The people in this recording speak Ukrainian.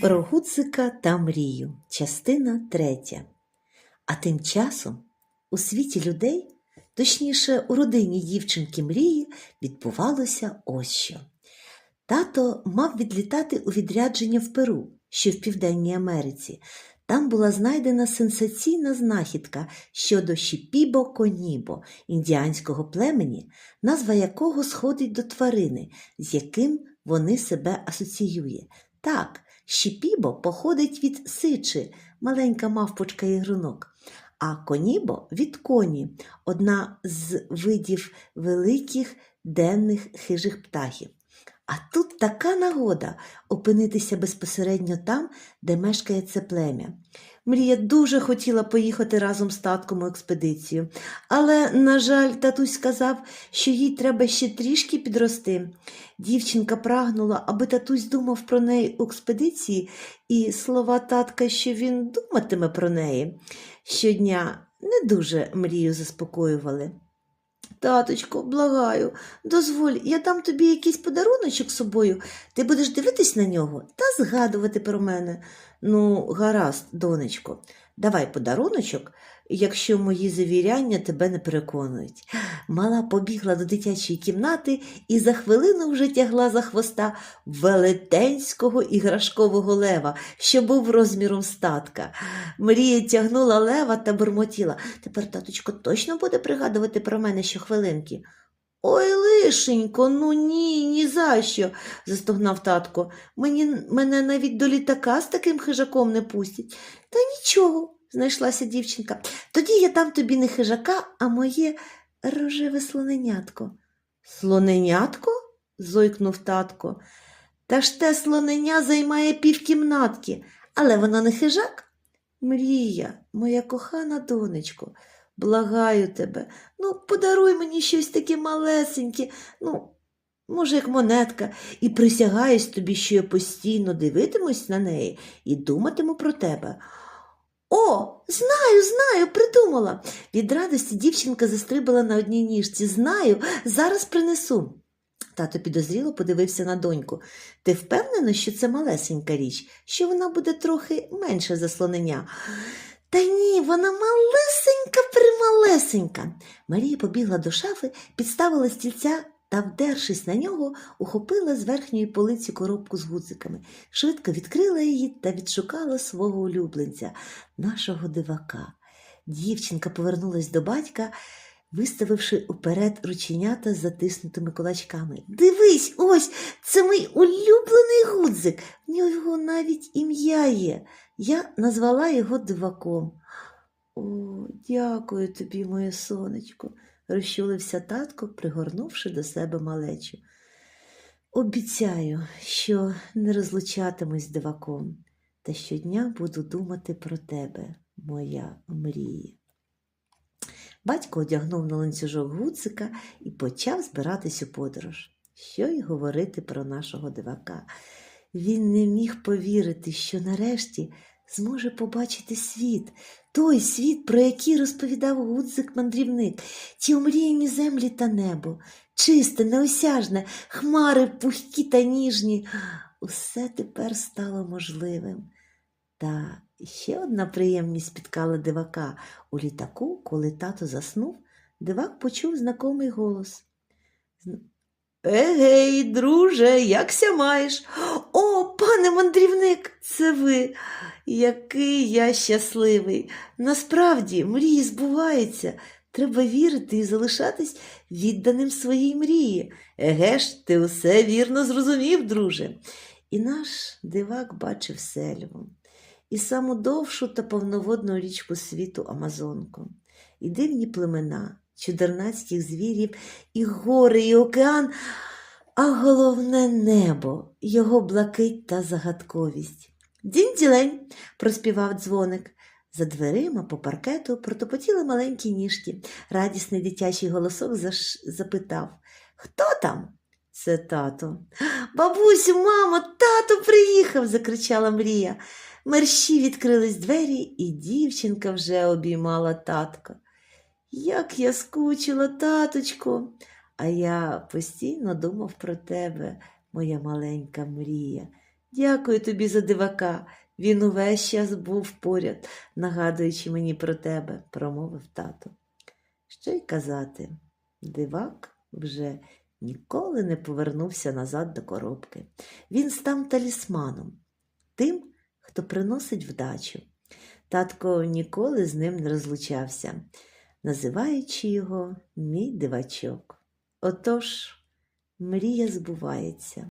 Про Гудзика та мрію. Частина третя. А тим часом у світі людей, точніше, у родині дівчинки мрії, відбувалося ось що. Тато мав відлітати у відрядження в Перу, що в Південній Америці. Там була знайдена сенсаційна знахідка щодо Шіпібо Конібо, індіанського племені, назва якого сходить до тварини, з яким вони себе асоціює. Так, Шіпібо походить від сичи, маленька мавпочка ігрунок, а конібо від коні, одна з видів великих денних хижих птахів. А тут така нагода опинитися безпосередньо там, де мешкає це плем'я. Мрія дуже хотіла поїхати разом з татком у експедицію, але, на жаль, татусь сказав, що їй треба ще трішки підрости. Дівчинка прагнула, аби татусь думав про неї у експедиції, і слова татка, що він думатиме про неї, щодня не дуже мрію заспокоювали. Таточко, благаю, дозволь, я дам тобі якийсь подаруночок з собою. Ти будеш дивитись на нього та згадувати про мене. Ну, гаразд, донечко, давай подаруночок, якщо мої завіряння тебе не переконують. Мала побігла до дитячої кімнати і за хвилину вже тягла за хвоста велетенського іграшкового лева, що був розміром статка. Мрія тягнула лева та бурмотіла. Тепер таточко точно буде пригадувати про мене щохвилинки. Ой, лишенько, ну ні, ні за що, застогнав татко. Мені, мене навіть до літака з таким хижаком не пустять. Та нічого, знайшлася дівчинка. Тоді я дам тобі не хижака, а моє рожеве слоненятко. Слоненятко? зойкнув татко. Та ж те слоненя займає півкімнатки, але воно не хижак. Мрія, моя кохана донечко, благаю тебе, ну, подаруй мені щось таке малесеньке, ну, може, як монетка, і присягаюсь тобі, що я постійно дивитимусь на неї і думатиму про тебе. О, знаю, знаю, придумала. Від радості дівчинка застрибала на одній ніжці. Знаю, зараз принесу. Тато підозріло подивився на доньку. Ти впевнена, що це малесенька річ, що вона буде трохи менше за слонення? Вона малесенька, прималесенька. Марія побігла до шафи, підставила стільця та, вдершись на нього, ухопила з верхньої полиці коробку з гудзиками, швидко відкрила її та відшукала свого улюбленця, нашого дивака. Дівчинка повернулась до батька, виставивши уперед рученята з затиснутими кулачками. Дивись, ось це мій улюблений гудзик. В нього навіть ім'я є. Я назвала його диваком. О, дякую тобі, моє сонечко, розчулився татко, пригорнувши до себе малечу. Обіцяю, що не розлучатимусь з диваком, та щодня буду думати про тебе, моя мрія. Батько одягнув на ланцюжок гуцика і почав збиратись у подорож. Що й говорити про нашого дивака. Він не міг повірити, що нарешті зможе побачити світ, той світ, про який розповідав гудзик мандрівник, ті омріяні землі та небо, чисте, неосяжне, хмари пухкі та ніжні. Усе тепер стало можливим. Та ще одна приємність спіткала дивака. У літаку, коли тато заснув, дивак почув знакомий голос. Егей, друже, якся маєш? О, пане мандрівник, це ви. Який я щасливий. Насправді, мрії збуваються. Треба вірити і залишатись відданим своїй мрії. Еге ж, ти усе вірно зрозумів, друже. І наш дивак бачив сельву, і саму довшу та повноводну річку світу Амазонку, і дивні племена, чудернацьких звірів, і гори, і океан, а головне небо, його блакить та загадковість. Дінь-ділень, проспівав дзвоник. За дверима по паркету протопотіли маленькі ніжки. Радісний дитячий голосок заш... запитав Хто там? Це тато. Бабусю, мамо, тато приїхав, закричала Мрія. Мерщі відкрились двері, і дівчинка вже обіймала татка. Як я скучила, таточко, а я постійно думав про тебе, моя маленька мрія. Дякую тобі за дивака. Він увесь час був поряд, нагадуючи мені про тебе, промовив тато. Що й казати, дивак вже ніколи не повернувся назад до коробки. Він став талісманом, тим, хто приносить вдачу. Татко ніколи з ним не розлучався, називаючи його мій дивачок. Отож, мрія збувається.